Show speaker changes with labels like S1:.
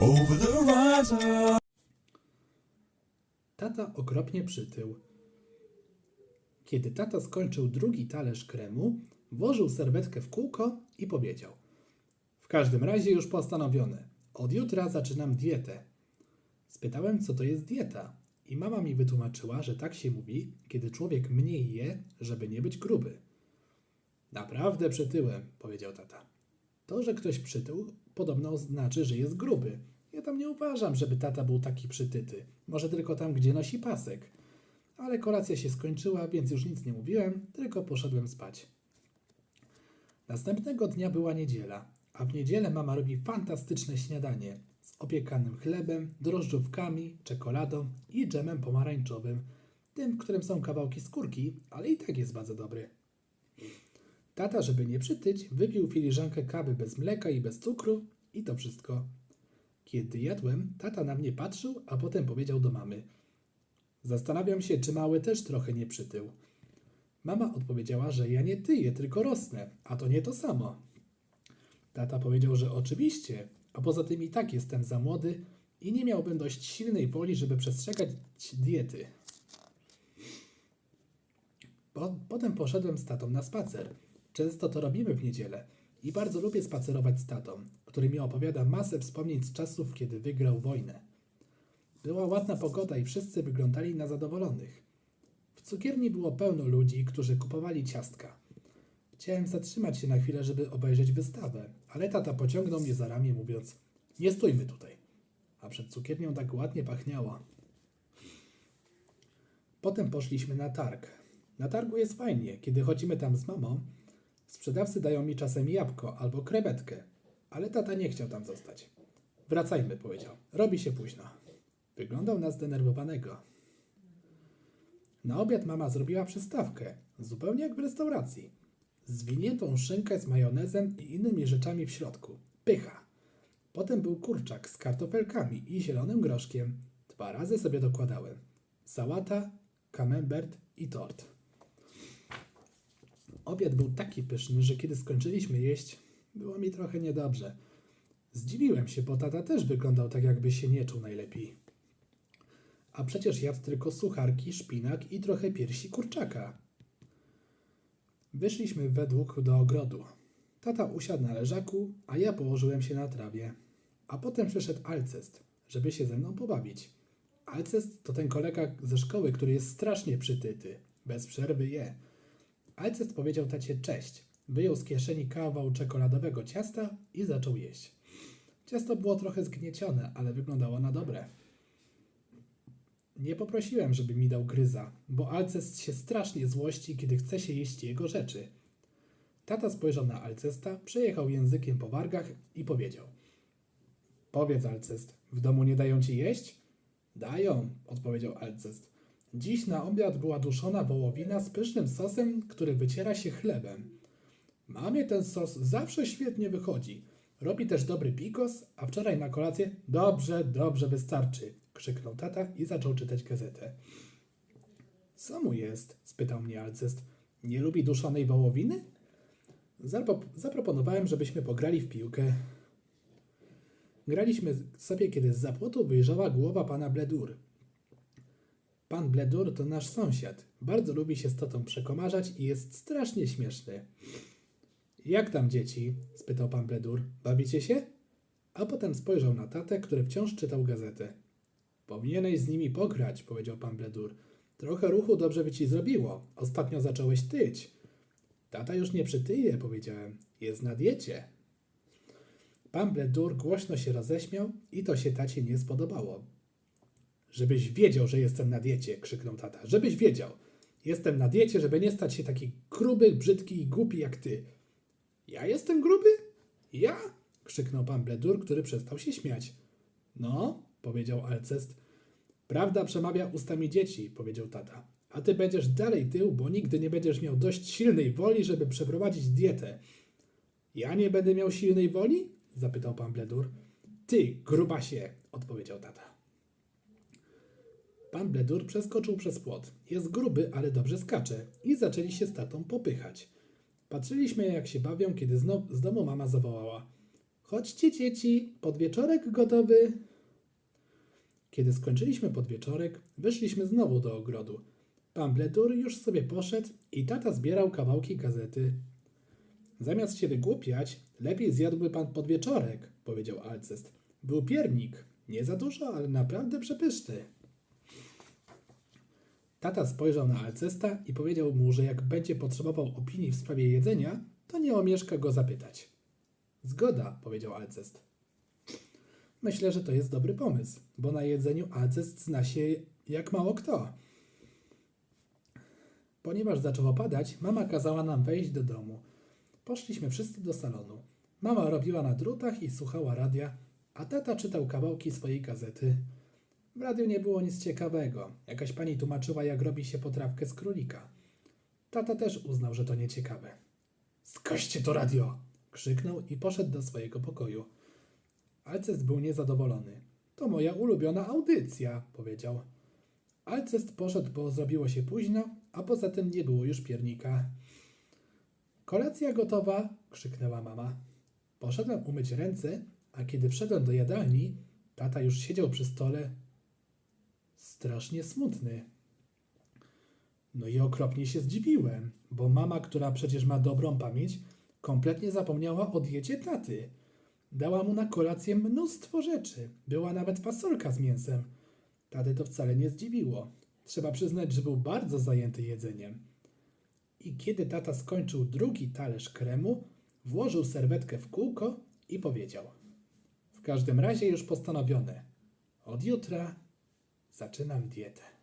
S1: over the horizon.
S2: Tata okropnie przytył. Kiedy tata skończył drugi talerz kremu, włożył serwetkę w kółko i powiedział: W każdym razie już postanowione. Od jutra zaczynam dietę. Spytałem, co to jest dieta, i mama mi wytłumaczyła, że tak się mówi, kiedy człowiek mniej je, żeby nie być gruby. Naprawdę przytyłem, powiedział tata. To, że ktoś przytył, podobno znaczy, że jest gruby. Ja tam nie uważam, żeby tata był taki przytyty. Może tylko tam, gdzie nosi pasek. Ale kolacja się skończyła, więc już nic nie mówiłem, tylko poszedłem spać. Następnego dnia była niedziela, a w niedzielę mama robi fantastyczne śniadanie z opiekanym chlebem, drożdżówkami, czekoladą i dżemem pomarańczowym, tym, w którym są kawałki skórki, ale i tak jest bardzo dobry. Tata, żeby nie przytyć, wypił filiżankę kawy bez mleka i bez cukru i to wszystko. Kiedy jadłem, tata na mnie patrzył, a potem powiedział do mamy: Zastanawiam się, czy mały też trochę nie przytył. Mama odpowiedziała, że ja nie tyję, tylko rosnę, a to nie to samo. Tata powiedział, że oczywiście, a poza tym i tak jestem za młody i nie miałbym dość silnej woli, żeby przestrzegać diety. Po, potem poszedłem z tatą na spacer. Często to robimy w niedzielę i bardzo lubię spacerować z tatą, który mi opowiada masę wspomnień z czasów, kiedy wygrał wojnę. Była ładna pogoda i wszyscy wyglądali na zadowolonych. W cukierni było pełno ludzi, którzy kupowali ciastka. Chciałem zatrzymać się na chwilę, żeby obejrzeć wystawę, ale tata pociągnął mnie za ramię, mówiąc: Nie stójmy tutaj. A przed cukiernią tak ładnie pachniało. Potem poszliśmy na targ. Na targu jest fajnie, kiedy chodzimy tam z mamą. Sprzedawcy dają mi czasem jabłko albo krewetkę, ale tata nie chciał tam zostać. Wracajmy, powiedział. Robi się późno. Wyglądał na zdenerwowanego. Na obiad mama zrobiła przystawkę, zupełnie jak w restauracji. Zwiniętą szynkę z majonezem i innymi rzeczami w środku. Pycha. Potem był kurczak z kartofelkami i zielonym groszkiem. Dwa razy sobie dokładałem. Sałata, camembert i tort. Obiad był taki pyszny, że kiedy skończyliśmy jeść, było mi trochę niedobrze. Zdziwiłem się, bo tata też wyglądał tak, jakby się nie czuł najlepiej. A przecież jadł tylko sucharki, szpinak i trochę piersi kurczaka. Wyszliśmy według do ogrodu. Tata usiadł na leżaku, a ja położyłem się na trawie. A potem przyszedł Alcest, żeby się ze mną pobawić. Alcest to ten kolega ze szkoły, który jest strasznie przytyty. Bez przerwy je. Alcest powiedział tacie cześć. Wyjął z kieszeni kawał czekoladowego ciasta i zaczął jeść. Ciasto było trochę zgniecione, ale wyglądało na dobre. Nie poprosiłem, żeby mi dał gryza, bo Alcest się strasznie złości, kiedy chce się jeść jego rzeczy. Tata spojrzał na Alcesta, przejechał językiem po wargach i powiedział: Powiedz, Alcest, w domu nie dają ci jeść? Dają, odpowiedział Alcest. Dziś na obiad była duszona wołowina z pysznym sosem, który wyciera się chlebem. Mamie ten sos zawsze świetnie wychodzi. Robi też dobry bigos, a wczoraj na kolację dobrze, dobrze wystarczy, krzyknął tata i zaczął czytać gazetę. Co mu jest? spytał mnie Alcest. Nie lubi duszonej wołowiny? Zaproponowałem, żebyśmy pograli w piłkę. Graliśmy sobie, kiedy z zapłotu wyjrzała głowa pana Bledur. Pan Bledur to nasz sąsiad. Bardzo lubi się z tatą przekomarzać i jest strasznie śmieszny. Jak tam dzieci? spytał pan Bledur. Bawicie się? A potem spojrzał na tatę, który wciąż czytał gazetę. Powinieneś z nimi pograć, powiedział pan Bledur. Trochę ruchu dobrze by ci zrobiło. Ostatnio zacząłeś tyć. Tata już nie przytyje, powiedziałem. Jest na diecie. Pan Bledur głośno się roześmiał i to się tacie nie spodobało. Żebyś wiedział, że jestem na diecie, krzyknął tata. Żebyś wiedział. Jestem na diecie, żeby nie stać się taki gruby, brzydki i głupi jak ty. Ja jestem gruby? Ja? krzyknął pan Bledur, który przestał się śmiać. No, powiedział Alcest. Prawda przemawia ustami dzieci, powiedział tata. A ty będziesz dalej tył, bo nigdy nie będziesz miał dość silnej woli, żeby przeprowadzić dietę. Ja nie będę miał silnej woli? zapytał pan Bledur. Ty, grubasie, odpowiedział tata. Pan Bledur przeskoczył przez płot. Jest gruby, ale dobrze skacze. I zaczęli się z tatą popychać. Patrzyliśmy, jak się bawią, kiedy z domu mama zawołała. Chodźcie, dzieci, podwieczorek gotowy. Kiedy skończyliśmy podwieczorek, wyszliśmy znowu do ogrodu. Pan Bledur już sobie poszedł i tata zbierał kawałki gazety. Zamiast się wygłupiać, lepiej zjadłby pan podwieczorek, powiedział Alcest. Był piernik. Nie za dużo, ale naprawdę przepyszny. Tata spojrzał na Alcesta i powiedział mu, że jak będzie potrzebował opinii w sprawie jedzenia, to nie omieszka go zapytać. Zgoda, powiedział Alcest. Myślę, że to jest dobry pomysł, bo na jedzeniu Alcest zna się jak mało kto. Ponieważ zaczęło padać, mama kazała nam wejść do domu. Poszliśmy wszyscy do salonu. Mama robiła na drutach i słuchała radia, a tata czytał kawałki swojej gazety. W radiu nie było nic ciekawego. Jakaś pani tłumaczyła, jak robi się potrawkę z królika. Tata też uznał, że to nieciekawe. Skaście to radio! krzyknął i poszedł do swojego pokoju. Alcest był niezadowolony. To moja ulubiona audycja, powiedział. Alcest poszedł, bo zrobiło się późno, a poza tym nie było już piernika. Kolacja gotowa, krzyknęła mama. Poszedłem umyć ręce, a kiedy wszedłem do jadalni, tata już siedział przy stole, strasznie smutny. No i okropnie się zdziwiłem, bo mama, która przecież ma dobrą pamięć, kompletnie zapomniała o diecie taty. Dała mu na kolację mnóstwo rzeczy. Była nawet fasolka z mięsem. Taty to wcale nie zdziwiło. Trzeba przyznać, że był bardzo zajęty jedzeniem. I kiedy tata skończył drugi talerz kremu, włożył serwetkę w kółko i powiedział: W każdym razie już postanowione. Od jutra zaczynam dietę.